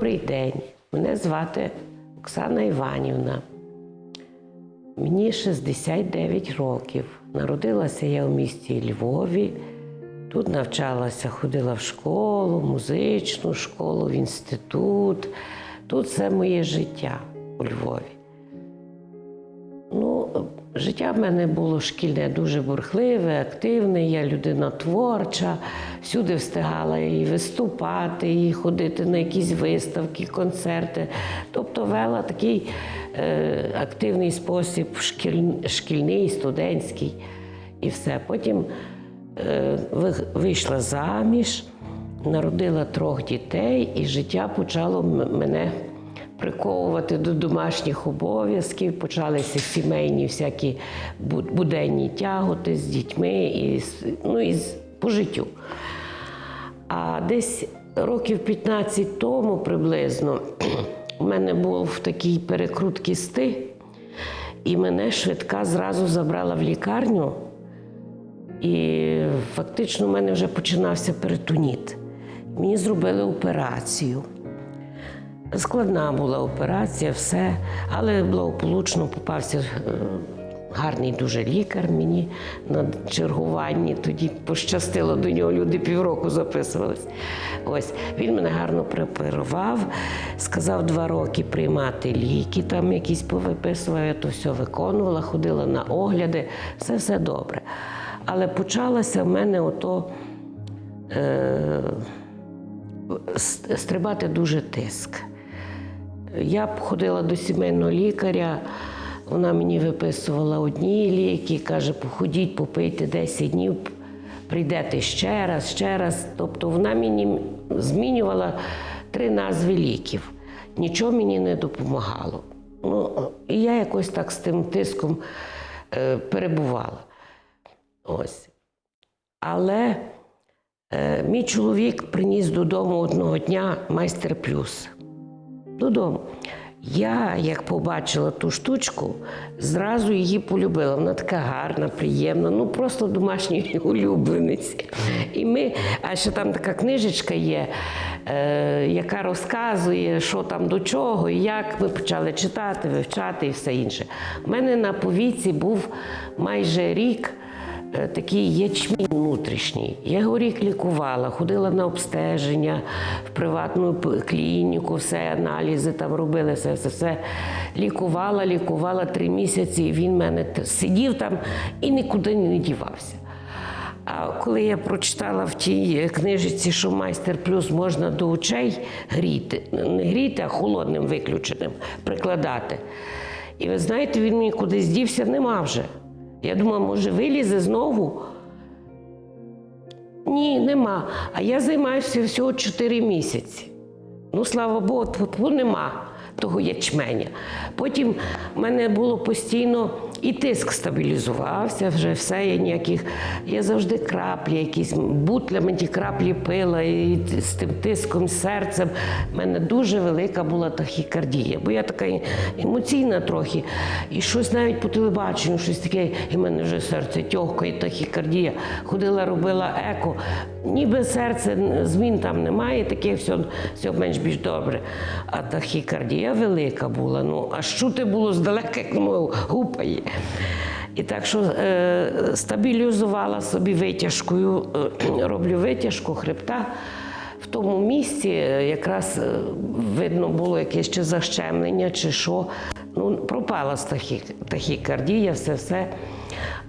Добрий день. Мене звати Оксана Іванівна. Мені 69 років. Народилася я в місті Львові. Тут навчалася, ходила в школу, музичну школу, в інститут. Тут все моє життя у Львові. Життя в мене було шкільне дуже бурхливе, активне. Я людина творча, всюди встигала і виступати, і ходити на якісь виставки, концерти. Тобто вела такий е, активний спосіб шкіль, шкільний, студентський і все. Потім е, вийшла заміж, народила трьох дітей, і життя почало мене приковувати до домашніх обов'язків, почалися сімейні всякі буденні тяготи з дітьми і, ну, і по життю. А десь років 15 тому приблизно у мене був такий перекрут кісти, і мене швидка зразу забрала в лікарню. І фактично в мене вже починався перитоніт. Мені зробили операцію. Складна була операція, все, але благополучно попався е, гарний дуже лікар мені на чергуванні. Тоді пощастило до нього, люди півроку записувались. Ось він мене гарно прооперував, сказав два роки приймати ліки, там якісь повиписував, я то все виконувала, ходила на огляди, все все добре. Але почалося в мене ото. Е, стрибати дуже тиск. Я б ходила до сімейного лікаря, вона мені виписувала одні ліки, каже, походіть, попийте 10 днів, прийдете ще раз, ще раз. Тобто вона мені змінювала три назви ліків. Нічого мені не допомагало. Ну, і я якось так з тим тиском е, перебувала. Ось. Але Е, Мій чоловік приніс додому одного дня майстер плюс. Додому. Я, як побачила ту штучку, зразу її полюбила. Вона така гарна, приємна, ну просто домашній улюбленець. І ми, а ще там така книжечка є, е, яка розказує, що там до чого, і як ми почали читати, вивчати і все інше. У мене на повіці був майже рік такий ячмінь внутрішній. Я його лікувала, ходила на обстеження в приватну клініку, все аналізи там робили, все, все, все. Лікувала, лікувала три місяці, і він мене сидів там і нікуди не дівався. А коли я прочитала в тій книжці, що майстер плюс можна до очей гріти, не гріти, а холодним виключеним прикладати. І ви знаєте, він мені кудись дівся, нема вже. Я думала, може, вилізе знову. Ні, нема. А я займаюся всього 4 місяці. Ну, слава Богу, нема того ячменя. Потім в мене було постійно і тиск стабілізувався, вже все, я ніяких. Я завжди краплі, якісь бутлями ті краплі пила, і з тим тиском, серцем. У мене дуже велика була тахікардія, бо я така емоційна трохи. І щось навіть по телебаченню, щось таке, і в мене вже серце тьохкає, тахікардія. Ходила, робила еко. Ніби серце, змін там немає, таке все, все менш більш добре. А тахікардія велика була. Ну, аж чути було здалека, як мов гупає. І так що е, стабілізувала собі витяжкою, е, роблю витяжку хребта. В тому місці е, якраз видно було якесь чи защемлення, чи що. Ну, пропала тахікардія, все все.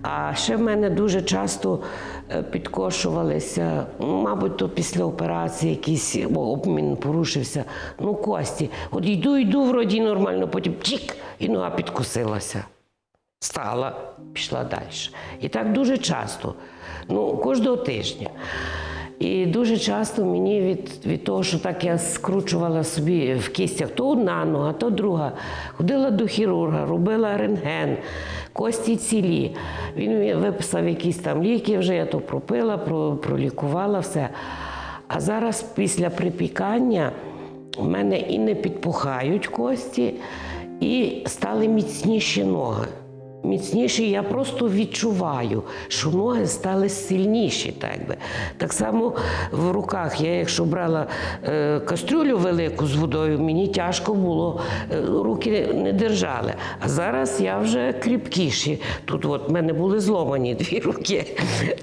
А ще в мене дуже часто підкошувалися, мабуть, то після операції якийсь обмін порушився. Ну, кості. От йду, йду, вроді нормально, потім чик, і нога підкосилася. Стала, пішла далі. І так дуже часто, ну, кожного тижня. І дуже часто мені від, від того, що так я скручувала собі в кістях то одна нога, то друга. Ходила до хірурга, робила рентген, кості цілі. Він виписав якісь там ліки, вже я то пропила, про- пролікувала все. А зараз після припікання в мене і не підпухають кості, і стали міцніші ноги. Міцніші. Я просто відчуваю, що ноги стали сильніші. Так, би. так само в руках. Я, якщо брала е, кастрюлю велику з водою, мені тяжко було, е, руки не держали. А зараз я вже кріпкіші. Тут от в мене були зломані дві руки,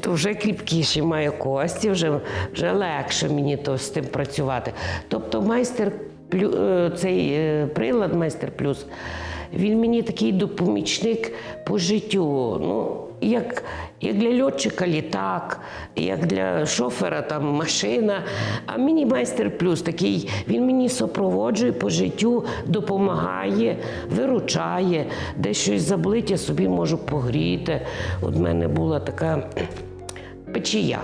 то вже кріпкіші маю кості, вже, вже легше мені то з тим працювати. Тобто майстер е, цей е, прилад майстер плюс. Він мені такий допомічник по життю. Ну, як, як для льотчика літак, як для шофера там машина. А мені майстер плюс такий, він мені супроводжує по життю, допомагає, виручає, де щось заблить, я собі можу погріти. От в мене була така печія.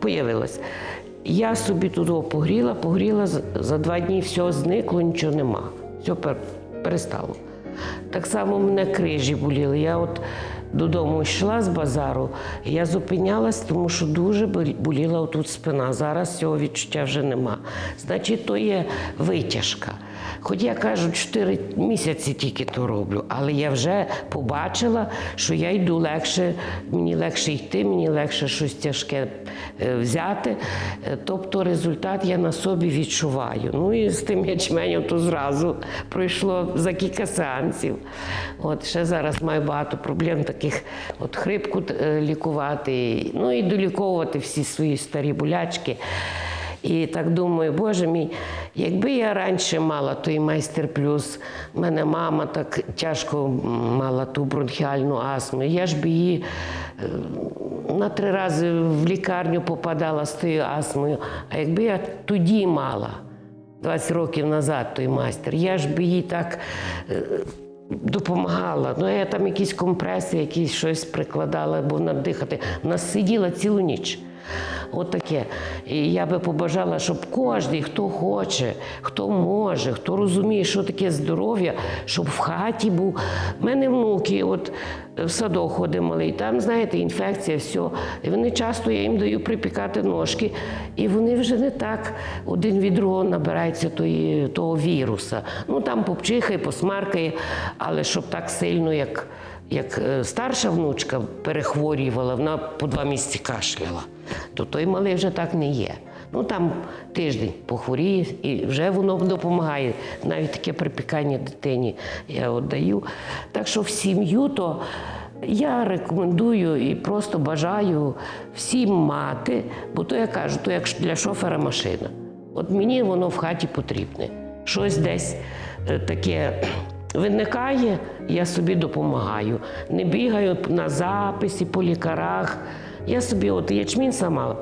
Появилась. Я собі тут погріла, погріла, за- два дні все зникло, нічого нема. Все перестало. Так само мене крижі боліли. Я от додому йшла з базару, я зупинялась, тому що дуже боліла отут спина. Зараз цього відчуття вже нема. Значить, то є витяжка. Хоч я кажу, 4 місяці тільки то роблю, але я вже побачила, що я йду легше, мені легше йти, мені легше щось тяжке е, взяти. Е, Тобто результат я на собі відчуваю. Ну і з тим ячменем то зразу пройшло за кілька сеансів. От ще зараз маю багато проблем таких, от хрипку е, лікувати, ну і доліковувати всі свої старі болячки. І так думаю, боже мій, якби я раніше мала той майстер плюс, мене мама так тяжко мала ту бронхіальну астму. Я ж би її е, на три рази в лікарню попадала з тою астмою. А якби я тоді мала 20 років назад той майстер, я ж би їй так. е, Допомагала. Ну, я там якісь компреси, якісь щось прикладала, бо вона дихати. Вона сиділа цілу ніч. От таке. І я би побажала, щоб кожен, хто хоче, хто може, хто розуміє, що таке здоров'я, щоб в хаті був. У мене внуки, от в садок ходить малий, там, знаєте, інфекція, все. І вони часто я їм даю припікати ножки, і вони вже не так один від другого набираються тої, того віруса. Ну там попчихає, посмаркає, але щоб так сильно, як. Як е, старша внучка перехворювала, вона по два місяці кашляла, то той малий вже так не є. Ну там тиждень похворіє і вже воно допомагає. Навіть таке припікання дитині я от. Так що в сім'ю то я рекомендую і просто бажаю всім мати, бо то я кажу, то як для шофера машина. От мені воно в хаті потрібне. Щось десь е, таке виникає, я собі допомагаю. Не бігаю на записі по лікарах. Я собі от ячмінь сама.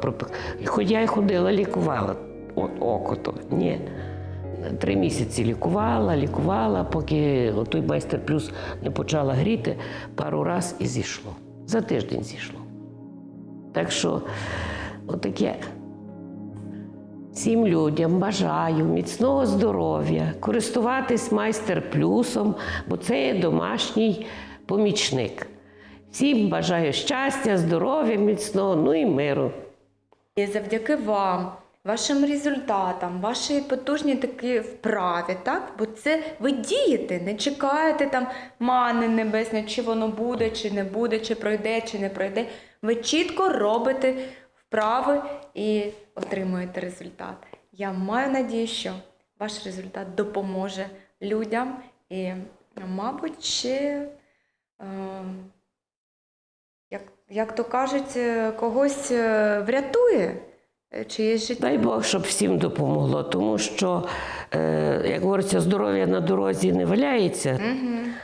Хоч я й ходила, лікувала. От око то. Ні. Три місяці лікувала, лікувала, поки той майстер плюс не почала гріти, пару раз і зійшло. За тиждень зійшло. Так що, отаке. Всім людям бажаю міцного здоров'я, користуватись майстер плюсом, бо це є домашній помічник. Всім бажаю щастя, здоров'я міцного, ну і миру. І завдяки вам, вашим результатам, вашій потужній такій вправі, так? Бо це ви дієте, не чекаєте там мани небесної, чи воно буде, чи не буде, чи пройде, чи не пройде. Ви чітко робите вправи і отримуєте результат. Я маю надію, що ваш результат допоможе людям і, мабуть, ще. Е, як, як то кажуть, е, когось е, врятує чиєсь життя. Дай Бог, щоб всім допомогло, тому що, як говориться, здоров'я на дорозі не валяється.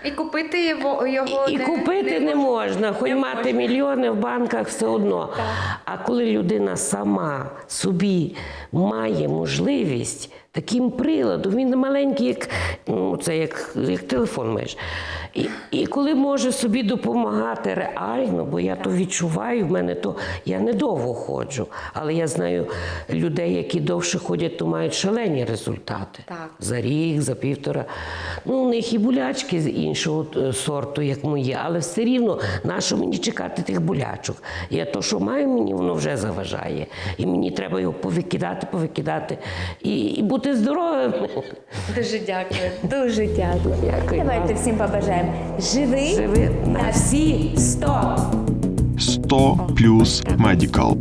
І купити його, його І не, купити не можна, хоч мати мільйони в банках все одно. Так. А коли людина сама собі має можливість таким приладом, він маленький, як, ну, це як, як телефон маєш. І, і коли може собі допомагати реально, бо я то відчуваю, в мене то я недовго ходжу, але я знаю людей, які довше ходять, то мають шалені результати. Так. За рік, за півтора. Ну, у них і болячки з іншого е, сорту, як мої, але все рівно нащо мені чекати тих болячок. Я то, що маю, мені воно вже заважає. І мені треба його повикидати, повикидати і, і бути здоровим. Дуже дякую. Дуже дякую. Дякую Давайте вам. всім побажаємо Живи, Живи на всі сто. 100 плюс медикал.